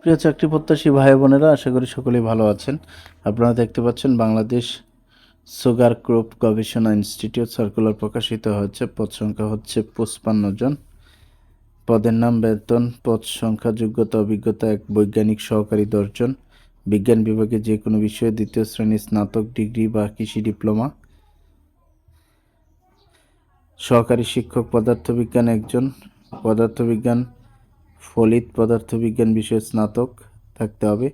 প্রিয় চাকরি প্রত্যাশী ভাই বোনেরা, আশা করি সকলেই ভালো আছেন। আপনারা দেখতে পাচ্ছেন বাংলাদেশ সুগার গ্রুপ গবেষণা ইনস্টিটিউট সার্কুলার প্রকাশিত হয়েছে পদ সংখ্যা হচ্ছে পঁচপান্ন জন। পদের নাম বেতন, পদ সংখ্যা, যোগ্যতা, অভিজ্ঞতা, এক বৈজ্ঞানিক সহকারী দশজন। বিজ্ঞান বিভাগে যে কোনো বিষয়ে দ্বিতীয় শ্রেণির স্নাতক ডিগ্রি বা কৃষি ডিপ্লোমা। সহকারী শিক্ষক, পদার্থবিজ্ঞান একজন। পদার্থবিজ্ঞান ফলিত পদার্থবিজ্ঞান বিষয়ে স্নাতক থাকতে হবে।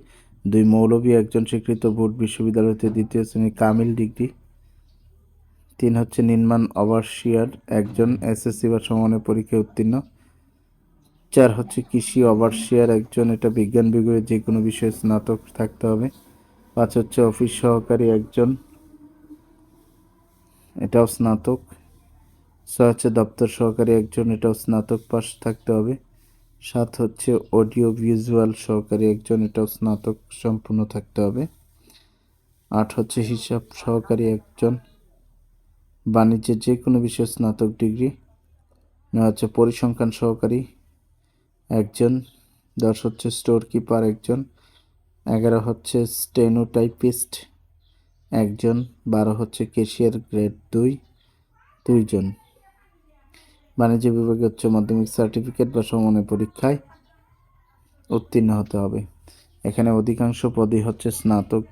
দুই মৌলবী একজন স্বীকৃত বোর্ড বিশ্ববিদ্যালয় হতে দ্বিতীয় শ্রেণি কামিল ডিগ্রি। তিন হচ্ছে নির্মাণ ওভারসিয়ার একজন এসএসসি বা সমানের পরীক্ষায় উত্তীর্ণ। চার হচ্ছে কৃষি ওভারসিয়ার একজন এটা বিজ্ঞান বিভাগের যে কোনো বিষয়ে স্নাতক থাকতে হবে। পাঁচ হচ্ছে অফিস সহকারী, একজন এটাও স্নাতক। ছয় হচ্ছে দপ্তর সহকারী, একজন এটাও স্নাতক পাশ থাকতে হবে। সাত হচ্ছে অডিও ভিজুয়াল সহকারী একজন, এটাও স্নাতক সম্পূর্ণ থাকতে হবে। আট হচ্ছে হিসাব সহকারী একজন বাণিজ্যের যে কোনো বিষয়ে স্নাতক ডিগ্রি। নয় হচ্ছে পরিসংখ্যান সহকারী একজন, দশ হচ্ছে স্টোর কিপার একজন, এগারো হচ্ছে স্টেনোটাইপিস্ট একজন, বারো হচ্ছে কেশিয়ার গ্রেড দুই, দুইজন। বাণিজ্য বিভাগে উচ্চ মাধ্যমিক সার্টিফিকেট বা সমমানের পরীক্ষায় উত্তীর্ণ হতে হবে। এখানে অধিকাংশ পদই হচ্ছে স্নাতক।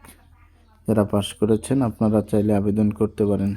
যারা পাশ করেছেন, আপনারা চাইলে আবেদন করতে পারেন।